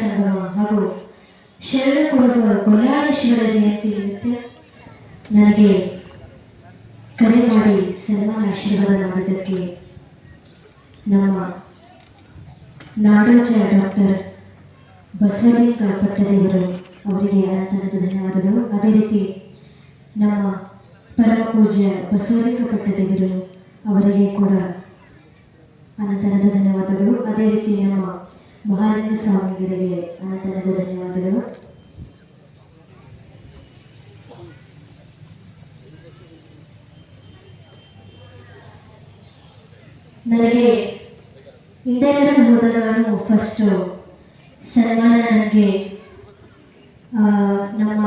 ಸಂಗಮ ಹಾಗೂ ಶರಣ ಕೊಡುವ ಕೊಲ್ಲಾಳೇಶ್ವರ ಜಯಂತಿ ನಿಮಿತ್ತ ನನಗೆ ಕರೆ ಮಾಡಿ ಸನ್ಮಾನ ಆಶೀರ್ವಾದ ಮಾಡಿದ್ದಕ್ಕೆ ನಮ್ಮ ನಾಡೋಜ ಡಾಕ್ಟರ್ ಬಸವಲಿಂಗ ಪಟ್ಟದೇವರು ಅವರಿಗೆ ಅನಂತ ಧನ್ಯವಾದಗಳು. ಅದೇ ರೀತಿ ನಮ್ಮ ಪರಮ ಪೂಜ್ಯ ಬಸವಲಿಂಗ ಪಟ್ಟದೇವರು ಅವರಿಗೆ ಕೂಡ ಅನಂತರದ ಧನ್ಯವಾದಗಳು. ಅದೇ ರೀತಿ ನಮ್ಮ ಮಹಾಲಿಂಗ ಸ್ವಾಮಿಗಳಿಗೆ ಅನಂತರದ ಧನ್ಯವಾದಗಳು. ನನಗೆ ಇಂಡಿಯಾದ ಹೋದ ಫಸ್ಟು ಸನ್ಮಾನ ನನಗೆ ನಮ್ಮ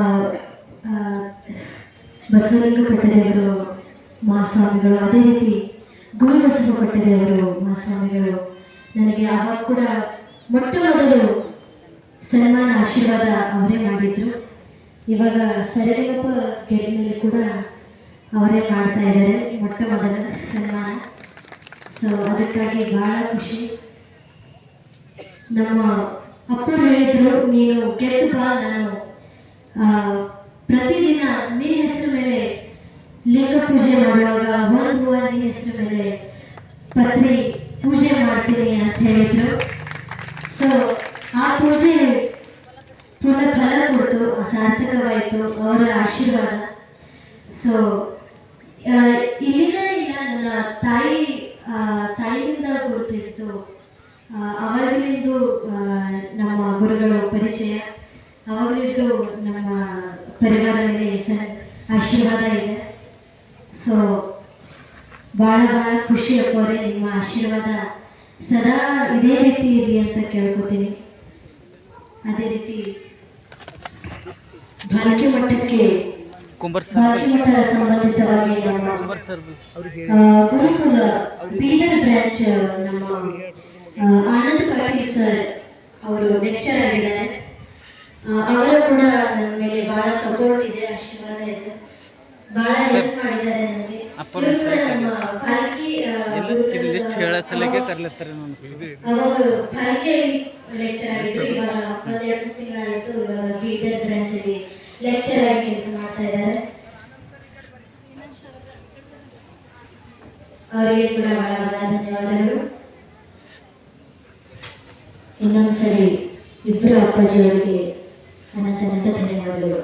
ಬಸವಲಿಂಗ ಪಟ್ಟದೇವರು ಮಹಾಸ್ವಾಮಿಗಳು, ಅದೇ ರೀತಿ ಗುರು ಬಸವ ಮಹಾಸ್ವಾಮಿಗಳು. ನನಗೆ ಆವಾಗ ಕೂಡ ಮೊಟ್ಟ ಮೊದಲು ಸನ್ಮಾನ ಆಶೀರ್ವಾದ ಅವರೇ ಮಾಡಿದ್ರು. ಇವಾಗ ಸರಿಗಪ್ಪ ಗೆಲ್ಲಿನಲ್ಲಿ ಕೂಡ ಅವರೇ ಮಾಡ್ತಾ ಇದ್ದಾರೆ ಮೊಟ್ಟ ಮೊದಲ ಸನ್ಮಾನ ಸೊ ಅದಕ್ಕಾಗಿ ಬಹಳ ಖುಷಿ. ನಮ್ಮ ಅಪ್ಪರು ಹೇಳಿದ್ರು, ನೀನು ಗೆದ್ದು ಬಾ, ನಾನು ಪ್ರತಿದಿನ ನಿನ್ನ ಹೆಸರು ಮೇಲೆ ಲಿಂಗ ಪೂಜೆ ಮಾಡುವಾಗ ಒಂದು ಹೂವ ನಿನ್ನ ಹೆಸರು ಮೇಲೆ ಪತ್ರಿ ಪೂಜೆ ಮಾಡ್ತೀನಿ ಅಂತ ಹೇಳಿದ್ರು. ಸೊ ಆ ಪೂಜೆ ಪುನಃ ಫಲ ಕೊಡ್ತು ಸಾರ್ಥಕವಾಯಿತು ಅವರ ಆಶೀರ್ವಾದ. ಸೊ ಇಲ್ಲಿಂದ ಇಲ್ಲ ನನ್ನ ತಾಯಿ ತಾಯಿಯಿಂದ ಗುರುತಿತ್ತು ಆ, ಅವಾಗಲಿಂದು ನಮ್ಮ ಗುರುಗಳ ಪರಿಚಯ. ಅವಾಗಲಿಂದು ನಮ್ಮ ಪರಿವಾರ ಮೇಲೆ ಆಶೀರ್ವಾದ ಇದೆ. ಸೊ ಭಾಳ ಭಾಳ ಖುಷಿ ಅಪ್ಪವ್ರೆ ನಿಮ್ಮ ಆಶೀರ್ವಾದ ಸದಾ ಇದೇ ರೀತಿ ಇರಲಿ ಅಂತ ಕೇಳ್ಕೊತೀನಿ. ಅದೇ ರೀತಿ ಬಾಲಕಿ ಮಟ್ಟಕ್ಕೆ ಬಾಲಕಿ ಮಠ ಸಂಬಂಧಿತವಾಗಿ ನಮ್ಮ ಗುರುಕುಲ ಬೀದರ್ ಬ್ರಾಂಚ್ ನಮ್ಮ ಆನಂದ ಪಾಟೀಲ್ ಸರ್ ಅವರು ಲೆಕ್ಚರ್ ಆಗಿದ್ದಾರೆ. ಅವರು ಕೂಡ ನನ್ನ ಮೇಲೆ ಬಹಳ ಸಪೋರ್ಟ್ ಇದೆ ಆಶೀರ್ವಾದ ಇದೆ. ಬಹಳ ಹೆಲ್ಪ್ ಮಾಡಿದ್ದಾರೆ. ಅಪ್ಪನ ಇದು ಲಿಸ್ಟ್ ಹೇಳೋ ಸಲಕ್ಕೆ ಕರ್ಲತ್ತಾರೆ ಲೆಕ್ಚರ್ ಆಗಿ ಕೆಲಸ ಮಾಡ್ತಾ ಇದ್ದಾರೆ. ಅವರಿಗೆ ಕೂಡ ಬಹಳ ಬಹಳ ಧನ್ಯವಾದಗಳು. ಇನ್ನೊಂದ್ಸರಿ ಇಬ್ಬರು ಅಪ್ಪಾಜಿಯವರಿಗೆ ಅನಂತ ಅನಂತ ಧನ್ಯವಾದಗಳು.